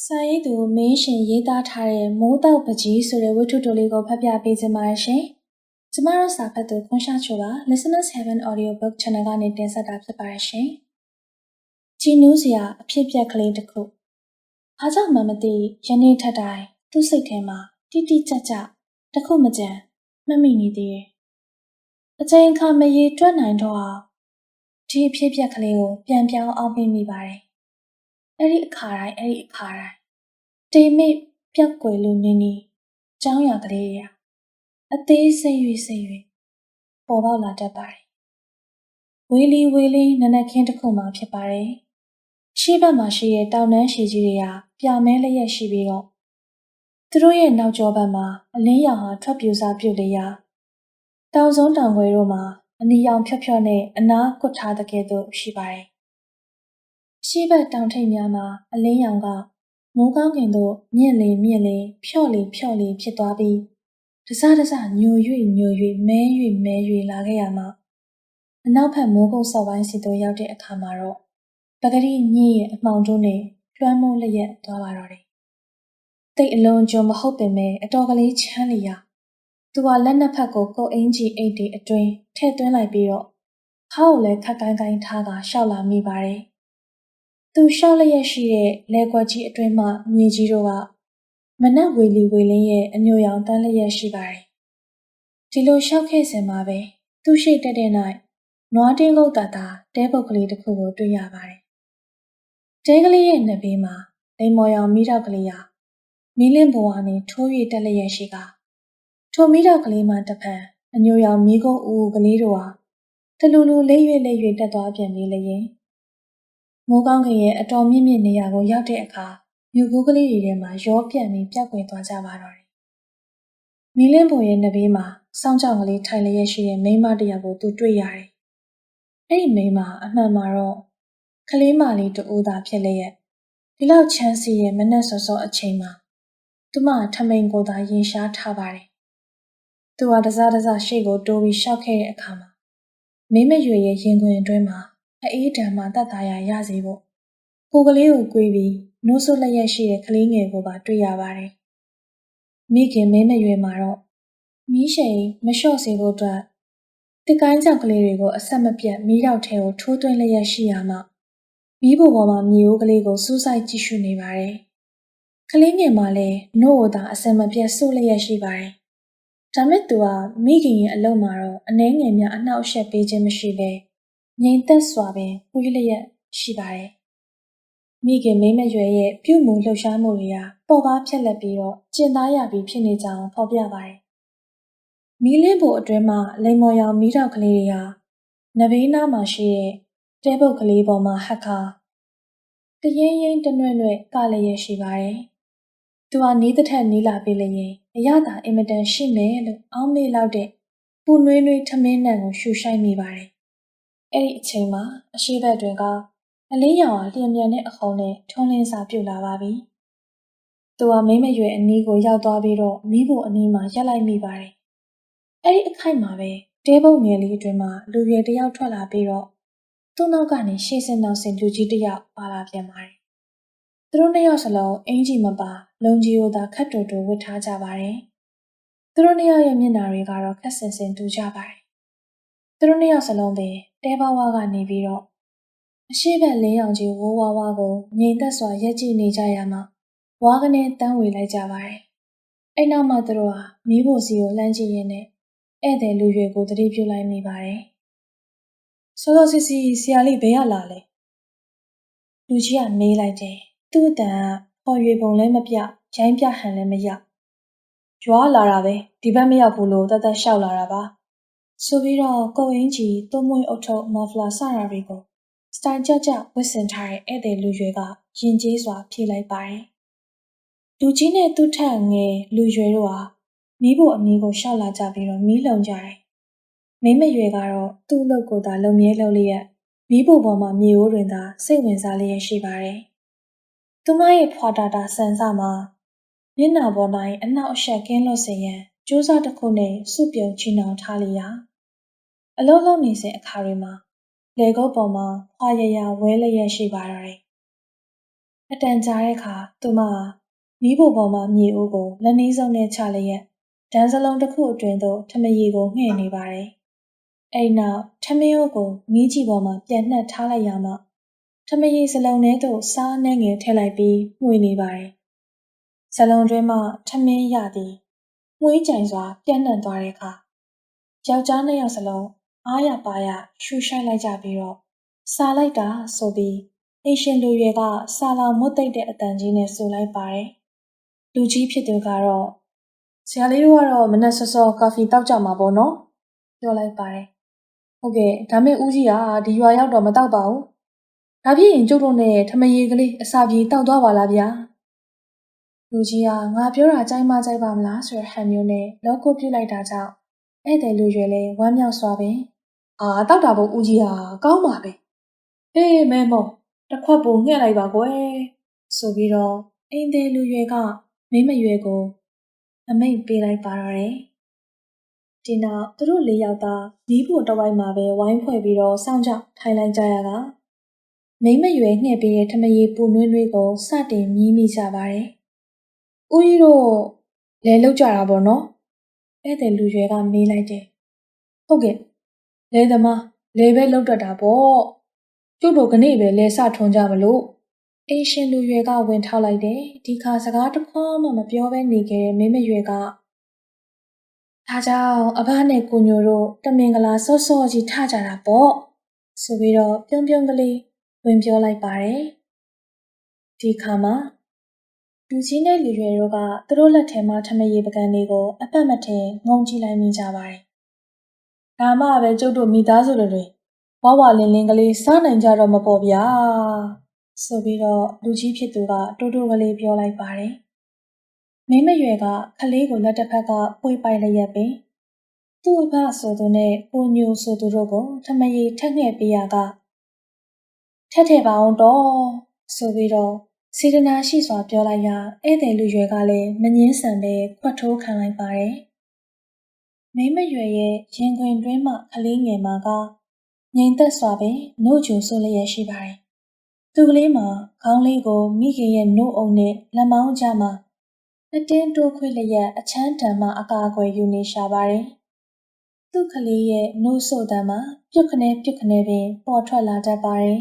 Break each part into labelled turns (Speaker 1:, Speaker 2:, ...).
Speaker 1: စာရေးသူမင်းရှင်ရေးသားထားတဲ့မိုးတောက်ပကြီးဆိုတဲ့ဝတ္ထုတိုလေးကိုဖတ်ပြပေးချင်ပါတယ်ရှင်။ကျမတို့စာဖတ်သူခွန်ရှာချိုပါ Listeners Heaven Audiobook Channel ကနေတင်ဆက်တာဖြစ်ပါတယ်ရှင်။ကြည်နူးစရာအဖြစ်အပျက်ကလေးတစ်ခု။အားကြောင့်မှမသိယနေ့ထက်တိုင်းသူ့စိတ်ထဲမှာတိတိကျကျတစ်ခုမကြံမှတ်မိနေသေးတယ်။အချိန်အခါမရေတွက်နိုင်တော့အောင်ဒီအဖြစ်အပျက်ကလေးကိုပြန်ပြောင်းအောင်မိမိပါတယ်။ အဲ့ဒီအခါတိုင်းအဲ့ဒီအခါတိုင်းတိမ်မိတ်ပြက်ကွယ်လို့နေနေကြောင်းရကလေးတွေအသေးစိတ်၍စိတ်၍ပေါ်ပေါက်လာတတ်ပါတယ်။ဝေလီဝေလီနနက်ခင်းတစ်ခုမှဖြစ်ပါတယ်။ရှေ့ဘက်မှာရှိတဲ့တောင်တန်းရှည်ကြီးတွေကပြမဲလျက်ရှိပြီးတော့သူတို့ရဲ့နောက်ကျောဘက်မှာအလင်းရောင်ဟာထွက်ပြူစားပြုတ်လျာတောင်စုံတောင်ခွေတို့မှာအနီရောင်ဖြော့ဖြော့နဲ့အနားကွတ်ထားတဲ့ကဲ့သို့ရှိပါတယ်။ ရှေ့ဘက်တောင်ထိပ်များမှာအလင်းရောင်ကမိုးကောင်းကင်သို့မြင့်လေမြင့်လေဖြော့လေဖြော့လေဖြစ်သွားပြီးတစတစညို၍ညို၍မဲ၍မဲ၍လာခဲ့ရမှအနောက်ဘက်မိုးကုတ်ဆော့ပိုင်းစီသို့ရောက်တဲ့အခါမှာတော့ပဂရိညင်းရဲ့အမှောင်တို့နဲ့လွှမ်းမိုးလျက်သွားပါတော့တယ်။တိတ်အလုံးကျွံမဟုတ်ပင်မဲ့အတော်ကလေးချမ်းလျာသူကလက်နှစ်ဖက်ကိုကုတ်အင်းကြီးအိတ်တွေအတွင်းထည့်သွင်းလိုက်ပြီးတော့ခါကိုလည်းခက်ကိုင်းကိုင်းထားကရှောက်လာမိပါတယ်။ သူလျှောက်လျက်ရှိတဲ့လယ်ကွက်ကြီးအတွင်းမှမြေကြီးတို့ကမနက်ဝေလီဝေလင်းရဲ့အညိုရောင်တန်းလျက်ရှိပါတယ်။ဒီလိုလျှောက်ခဲ့စင်မှာပဲသူ့ရှိတက်တဲ့နိုင်နွားတင်းကုတ်တာတာတဲပုတ်ကလေးတစ်ခုကိုတွေ့ရပါတယ်။တဲကလေးရဲ့နှစ်ဘေးမှာလိမ်မော်ရောင်မိတော့ကလေးဟာမီးလင်းဘဝနဲ့ထိုး၍တက်လျက်ရှိကထိုမိတော့ကလေးမှတစ်ဖက်အညိုရောင်မိကုန်းဦးကလေးတို့ဟာတလူလူလေး၍လေး၍တက်သွားပြန်ပြီးလျင် မိုးကောင်းကင်ရဲ့အတော်မြင့်မြင့်နေရာကိုရောက်တဲ့အခါမြို့ကူးကလေးတွေထဲမှာရောပြန့်ပြီးပြက်ကွယ်သွားကြပါတော့တယ်။မီလင်းပေါ်ရဲ့နဘေးမှာစောင်းကြောင်ကလေးထိုင်လျက်ရှိတဲ့မိန်းမတစ်ယောက်ကိုသူတွေ့ရတယ်။အဲ့ဒီမိန်းမအမှန်မှာတော့ကလေးမလေးတူဦးသာဖြစ်လျက်ဒီလောက်ချမ်းစီရဲ့မနက်စောစောအချိန်မှာသူမထမိန်ကိုသာရင်ရှားထားပါတယ်။သူဟာတစားတစားရှေ့ကိုတိုးပြီးရှောက်ခဲ့တဲ့အခါမှာမင်းမရွေရဲ့ရင်ခွင်အတွင်းမှာ အေးတံမှတတ်တာရရစေဖို့ကိုကလေးကိုကွေးပြီးနိုးဆုပ်လျက်ရှိတဲ့ကလေးငယ်ကိုပါတွေ့ရပါတယ်။မိခင်မင်းမရွယ်မှာတော့မီးရှိန်မလျှော့စေဖို့အတွက်တစ်ကိုင်းကြောက်ကလေးတွေကိုအဆက်မပြတ်မီးရောက်ထဲကိုထိုးသွင်းလျက်ရှိရမှမီးဘိုပေါ်မှာမြေအိုးကလေးကိုစူးစိုက်ကြည့်ရှုနေပါတယ်။ကလေးငယ်မှလည်းနှုတ်ဝတာအစင်မပြတ်ဆုပ်လျက်ရှိပါတယ်။ဒါမဲ့သူကမိခင်ရဲ့အလုံးမှာတော့အနှဲငယ်များအနှောက်အယှက်ပေးခြင်းမရှိဘဲ ငြိမ်သက်စွာပင်ဝှေးလျက်ရှိပါတယ်။မိခင်မင်းမရွယ်ရဲ့ပြုမှုလှုပ်ရှားမှုတွေကပေါ်ပါဖြက်လက်ပြီးတော့ကျင်သားရပြီးဖြစ်နေကြအောင်ဖော်ပြပါတယ်။မီးလင်းဖို့အတွင်းမှာလိမ်မော်ရောင်မီးတောက်ကလေးတွေဟာနဘေးနားမှာရှိတဲ့တဲပုတ်ကလေးပေါ်မှာဟက်ခါတရင်ရင်တနွဲ့နွဲ့ကလည်းရရှိပါတယ်။သူဟာနီးတစ်ထက်နီးလာပြီလျင်အရသာအင်မတန်ရှိမယ်လို့အောင်းမေးလောက်တဲ့ပူနွေးနွေးထမင်းနံကိုရှူရှိုက်မိပါတယ် အဲ့ဒီအချိန်မှာအရှိဘက်တွင်ကအလင်းရောင်ဟာလျင်မြန်တဲ့အခုံနဲ့ထွန်းလင်းစာပြုတ်လာပါပြီ။သူကမိမရွယ်အနီးကိုရောက်သွားပြီးတော့မိဖို့အနီးမှာရက်လိုက်မိပါတယ်။အဲ့ဒီအခိုက်မှာပဲတဲပုတ်ငယ်လေးအတွင်မှာလူရွယ်တယောက်ထွက်လာပြီးတော့သူ့နောက်ကနေရှေ့စင်နောက်စင်လူကြီးတယောက်ပါလာပြန်ပါတယ်။သူတို့နှစ်ယောက်စလုံးအင်ဂျီမပါလုံကြီးကိုသာခတ်တူတူဝတ်ထားကြပါတယ်။သူတို့နှစ်ယောက်ရဲ့မျက်နှာတွေကတော့ခက်ဆင်ဆင်တူကြပါတယ်။သူတို့နှစ်ယောက်စလုံးပဲ တဲဘဝကနေပြီးတော့အရှိဘက်လင်းရောင်ကြီးဝိုးဝါးဝါးကိုငြိမ်သက်စွာရက်ကြည့်နေကြရမှာဝါကနေတန်းဝေလိုက်ကြပါတယ်။အဲ့နောက်မှသူတို့ဟာမီးဖို့စီကိုလှမ်းကြည့်ရင်းနဲ့ဧည့်သည်လူရွယ်ကိုတတိပြုလိုက်မိပါတယ်။စောစောစီစီဆရာလေးဘယ်ရလာလဲ။လူကြီးကမေးလိုက်တယ်။သူ့အတန်ကပေါ်ရွေပုံလည်းမပြရိုင်းပြဟန်လည်းမရ။ရွာလာတာပဲဒီဘက်မရောက်ဘူးလို့တသက်လျှောက်လာတာပါ ဆိုပြီးတော့ကိုအင်းကြီးသွမွေအုတ်ထုပ်မဖလာစတာတွေကိုစတိုင်ကြကြဝတ်ဆင်ထားတဲ့ဧည့်သည်လူရွယ်ကရင်ကျေးစွာဖြေလိုက်ပါတယ်။လူကြီးနဲ့သူ့ထက်ငယ်လူရွယ်တို့ဟာမီးဖို့အမီးကိုရှောက်လာကြပြီးတော့မီးလုံကြတယ်။မိမရွယ်ကတော့သူ့အလုပ်ကိုသာလုံမြဲလုပ်လျက်မီးဖို့ပေါ်မှာမြေအိုးတွင်သာစိတ်ဝင်စားလျက်ရှိပါတယ်။သူမရဲ့ဖွာတာတာဆန်စမှာမျက်နှာပေါ်၌အနှောက်အယှက်ကင်းလွတ်စေရန်ကြိုးစားတစ်ခုနဲ့စုပြုံချီနှောင်ထားလျာ အလုံးလုံးနေစဉ်အခါတွေမှာလေကုတ်ပေါ်မှာဖွာရရဝဲလျက်ရှိပါတော့တယ်အတန်ကြာတဲ့အခါသူမမီးဖို့ပေါ်မှာမြေအိုးကိုလက်နှီးစုံနဲ့ချလျက်ဒန်းစလုံးတစ်ခုအတွင်းသို့ထမရီကိုငှဲ့နေပါတယ်။အဲဒီနောက်ထမင်းအိုးကိုမီးကြီးပေါ်မှာပြန်နှက်ထားလိုက်ရမှထမရီစလုံးထဲသို့စားနှဲငယ်ထည့်လိုက်ပြီးမှုေနေပါတယ်။စလုံးတွင်းမှထမင်းရသည်မှုေးကြိုင်စွာပြန့်နှံ့သွားတဲ့အခါယောက်ျားနှစ်ယောက်စလုံး အားရပါရရှူရှိုက်လိုက်ကြပြီးတော့စားလိုက်တာဆိုပြီးအရှင်လူရွယ်ကစာလောင်မွတ်သိပ်တဲ့အတန်ကြီးနဲ့ဆိုလိုက်ပါတယ်။လူကြီးဖြစ်သူကတော့ဆရာလေးတို့ကတော့မနက်စောစောကာဖီတောက်ကြမှာပေါ့နော်။ပြောလိုက်ပါတယ်။ဟုတ်ကဲ့ဒါမဲ့ဦးကြီးကဒီရွာရောက်တော့မတောက်ပါဘူး။ဒါဖြစ်ရင်ကျုပ်တို့နဲ့ထမရေကလေးအစာပြေတောက်သွားပါလားဗျာ။လူကြီးကငါပြောတာကြိုက်မကြိုက်ပါမလားဆိုတဲ့ဟန်မျိုးနဲ့လောကိုပြလိုက်တာကြောင့်ဧည့်သည်လူရွယ်လေးဝမ်းမြောက်စွာပင် အာတောက်တာပေါ့ဦးကြီးဟာကောင်းပါပဲ။ဟေးမဲမောတစ်ခွက်ပုံငှက်လိုက်ပါကွယ်ဆိုပြီးတော့အိမ်သည်လူရွယ်ကမင်းမရွယ်ကိုအမိတ်ပေးလိုက်ပါတော့တယ်ဒီနောက်သူတို့လေးယောက်သားမီးဖို့တဝိုက်မှာပဲဝိုင်းဖွဲ့ပြီးတော့စောင့်ကြထိုင်လိုက်ကြရတာမိမရွယ်ငှက်ပေးတဲ့ထမရီပူနွေးနွေးကိုစတင်မြည်မိကြပါတယ်။ဦးကြီးတို့လဲလောက်ကြတာပေါ့နော်။အဲ့တဲ့လူရွယ်ကမေးလိုက်တယ်။ဟုတ်ကဲ့ လဲသမားလဲပဲလောက်တတ်တာပေါ့။ကျုပ်တို့ကနေ့ပဲလဲစထွန်ကြမလို့အင်းရှင်လူရွယ်ကဝင်ထောက်လိုက်တယ်ဒီခါစကားတစ်ခွန်းမှမပြောဘဲနေခဲ့တဲ့မင်းမရွယ်ကဒါကြောင့်အဘနဲ့ကိုညိုတို့တမင်္ဂလာစောစောကြီးထကြတာပေါ့ဆိုပြီးတော့ပြုံးပြုံးကလေးဝင်ပြောလိုက်ပါတယ်ဒီခါမှာလူကြီးနဲ့လူရွယ်တို့ကသူတို့လက်ထဲမှာထမရေပကံတွေကိုအပတ်မထဲငုံကြည့်လိုက်မိကြပါတယ် ဒါမှပဲကျုပ်တို့မိသားစုတွေဝဝလင်းလင်းကလေးစားနိုင်ကြတော့မပေါ့ဗျာဆိုပြီးတော့လူကြီးဖြစ်သူကတိုးတိုးကလေးပြောလိုက်ပါတယ်။မင်းမရွယ်ကခလေးကိုလက်တစ်ဖက်ကပွေပိုက်လျက်ပင်သူ့အဖဆိုသူနဲ့ကိုညိုဆိုသူတို့ကိုထမရီထက်ငှဲ့ပေးရကထက်ထည့်ပါအောင်တော့ဆိုပြီးတော့စေတနာရှိစွာပြောလိုက်ရာဧည့်သည်လူရွယ်ကလည်းမငင်းဆန်ပဲခွတ်ထိုးခံလိုက်ပါတယ်။ မင်းမရွယ်ရဲ့ရင်ခွင်တွင်းမှခလေးငယ်မှာကငိမ်သက်စွာပင်နှုတ်ကြိုဆိုလျက်ရှိပါတယ်သူကလေးမှာခေါင်းလေးကိုမိခင်ရဲ့နှုတ်အုံနဲ့လက်မောင်းကြားမှာအတင်းတိုးခွေလျက်အချမ်းတန်မှအကာအကွယ်ယူနေရှာပါတယ်။သူ့ကလေးရဲ့နှုတ်ဆိုတမ်းမှာပြုတ်ခနဲပြုတ်ခနဲပင်ပေါ်ထွက်လာတတ်ပါတယ်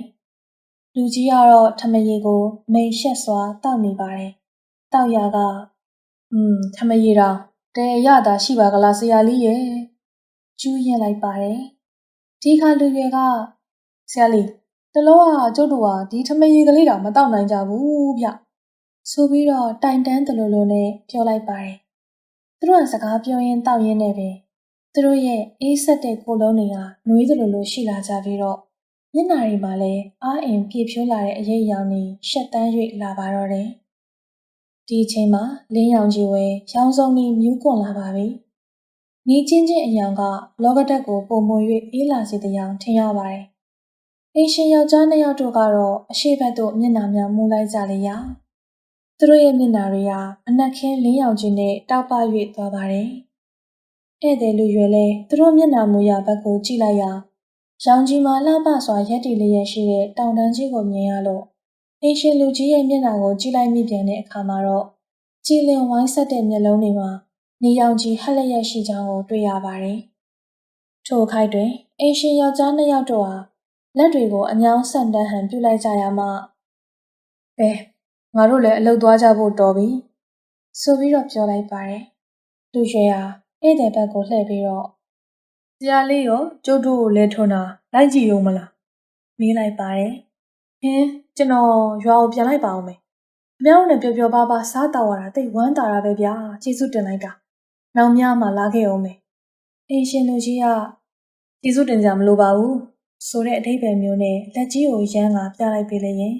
Speaker 1: ။လူကြီးကတော့ထမရေကိုမိန်ရှက်စွာတောက်နေပါတယ်။တောက်ရကอืมထမရေတော် တဲရတာရှိပါကလားဆရာလေးရဲ့ကျူးရင်လိုက်ပါတယ်။ဒီခါလူရွယ်ကဆရာလေးတလောကကျုပ်တို့ဟာဒီထမရေကလေးတောင်မတောက်နိုင်ကြဘူးဗျဆိုပြီးတော့တိုင်တန်းတလူလူနဲ့ပြောလိုက်ပါတယ်သူတို့ကစကားပြောရင်းတောက်ရင်းနဲ့ပဲသူတို့ရဲ့အေးဆက်တဲ့ကိုလုံးတွေဟာနှွေးတလူလူရှိလာကြပြီးတော့မျက်နှာတွေမှာလည်းအားအင်ပြည့်ဖြိုးလာတဲ့အရေးရောင်တွေရှက်တန်း၍လာပါတော့တယ် ဒီအချိန်မှာလင်းရောင်ကြီးဝဲရောင်စုံပြီးမြူးကွန်လာပါပြီ။ညီချင်းချင်းအယောင်ကလောကတက်ကိုပုံမွေ၍အေးလာစေတဲ့အောင်ထင်ရပါတယ်အိမ်ရှင်ယောက်ျားနှစ်ယောက်တို့ကတော့အရှိဘက်သို့မျက်နှာများမူလိုက်ကြလေရာသူတို့ရဲ့မျက်နှာတွေဟာအနက်ခင်းလင်းရောင်ခြင်းနဲ့တောက်ပ၍သွားပါတယ်။ဧည့်သည်လူရွယ်လဲသူတို့မျက်နှာမူရာဘက်ကိုကြည့်လိုက်ရာရောင်ကြီးမှာလှပစွာရက်တီလျက်ရှိတဲ့တောင်တန်းကြီးကိုမြင်ရလို့ အိမ်ရှင်လူကြီးရဲ့မျက်နှာကိုကြည့်လိုက်မိပြန်တဲ့အခါမှာတော့ကြည်လင်ဝိုင်းဆက်တဲ့မျက်လုံးတွေမှာနေရောင်ကြီးဟက်လျက်ရှိကြောင်းကိုတွေ့ရပါတယ်။ထိုခိုက်တွင်အိမ်ရှင်ယောက်ျားနှစ်ယောက်တို့ဟာလက်တွေကိုအညောင်းဆန်တန်းဟန်ပြုလိုက်ကြရမှပဲငါတို့လည်းအလုပ်သွားကြဖို့တော်ပြီဆိုပြီးတော့ပြောလိုက်ပါတယ်လူရွှေဟာဧည့်သည်ဘက်ကိုလှည့်ပြီးတော့ဆရာလေးရောကျုပ်တို့ကိုလဲထွန်းတာလိုက်ကြည့်ရုံမလားမေးလိုက်ပါတယ် ဟင်းကျွန်တော်ရွာကိုပြန်လိုက်ပါဦးမယ်အမြောင်းနဲ့ပျော်ပျော်ပါပါစားတော်ရတာတိတ်ဝမ်းတာတာပဲဗျာကျေးဇူးတင်လိုက်တာနောက်များမှလာခဲ့အောင်မယ်အင်းရှင်လူကြီးကကျေးဇူးတင်ကြမလို့ပါဘူးဆိုတဲ့အတိတ်ပဲမျိုးနဲ့လက်ကြီးကိုရမ်းလာပြလိုက်ပေးလေရင်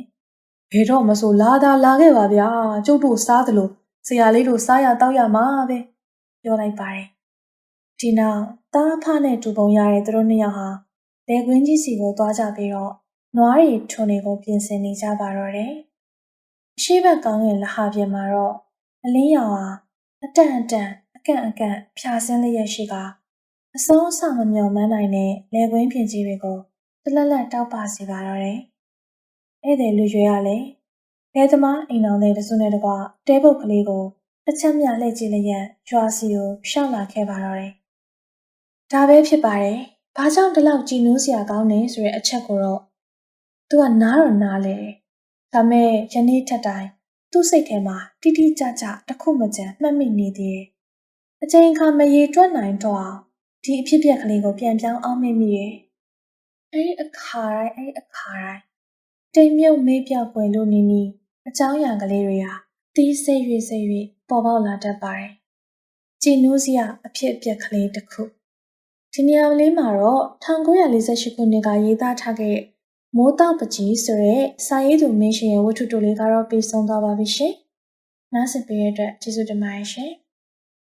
Speaker 1: ဘယ်တော့မဆိုလာတာလာခဲ့ပါဗျာကျုပ်တို့စားသလိုဆရာလေးတို့စားရတောက်ရမှာပဲပြောလိုက်ပါတယ်ဒီနောက်တားဖနဲ့တူပုံရတဲ့သူတို့နှစ်ယောက်ဟာလေကွင်းကြီးစီကိုသွားကြပြီးတော့ နွားရီထွန်တွေကိုပြင်ဆင်နေကြပါတော့တယ်အရှိဘက်ကောင်းရဲ့လဟာပြင်မှာတော့အလင်းရောင်ဟာအတန်အတန်အကန့်အကန့်ဖြာဆင်းလျက်ရှိကအစုံးအဆမမျှော်မှန်းနိုင်တဲ့လေကွင်းပြင်ကြီးတွေကိုတလက်လက်တောက်ပါစီပါတော့တယ်။ဧည့်သည်လူရွေကလည်း။လဲသမားအိမ်တော်တဲ့တစုနဲ့တကွတဲပုတ်ကလေးကိုတစ်ချက်မြလှည့်ကြည့်လျက်ရွာစီကိုရှောက်လာခဲ့ပါတော့တယ်။ဒါပဲဖြစ်ပါတယ်။ဘာကြောင့်ဒီလောက်ကြည်နူးစရာကောင်းနေဆိုတဲ့အချက်ကိုတော့ သူကနားတော့နားလေတယ်။ဒါမဲ့ယနေ့ထက်တိုင်းသူ့စိတ်ထဲမှာတိတိကျကျတစ်ခုမကြမ်းမှတ်မိနေသေးတယ်။အချိန်အခါမရေတွက်နိုင်တော့အောင်ဒီအဖြစ်အပျက်ကလေးကိုပြန်ပြောင်းအောင်မိမိရဲ့။အဲ့ဒီအခါတိုင်းအဲ့ဒီအခါတိုင်းတိမ်မြုပ်မေးပြောက်ပွေလို့နေနေအကြောင်းအရာကလေးတွေဟာတီးစိတ်၍စိတ်၍ပေါ်ပေါက်လာတတ်ပါတယ်။ကြည်နူးစရာအဖြစ်အပျက်ကလေးတစ်ခုဒီနေရာလေးမှာတော့1948ခုနှစ်ကရေးသားထားခဲ့တဲ့ မိုးတောက်ပကြီးဆိုတဲ့စာရေးသူမင်းရှင်ရဲ့ဝတ္ထုတိုလေးကတော့ပြီးဆုံးသွားပါပြီရှင်။နားဆင်ပေးရတဲ့အတွက်ကျေးဇူးတင်ပါတယ်ရှင်။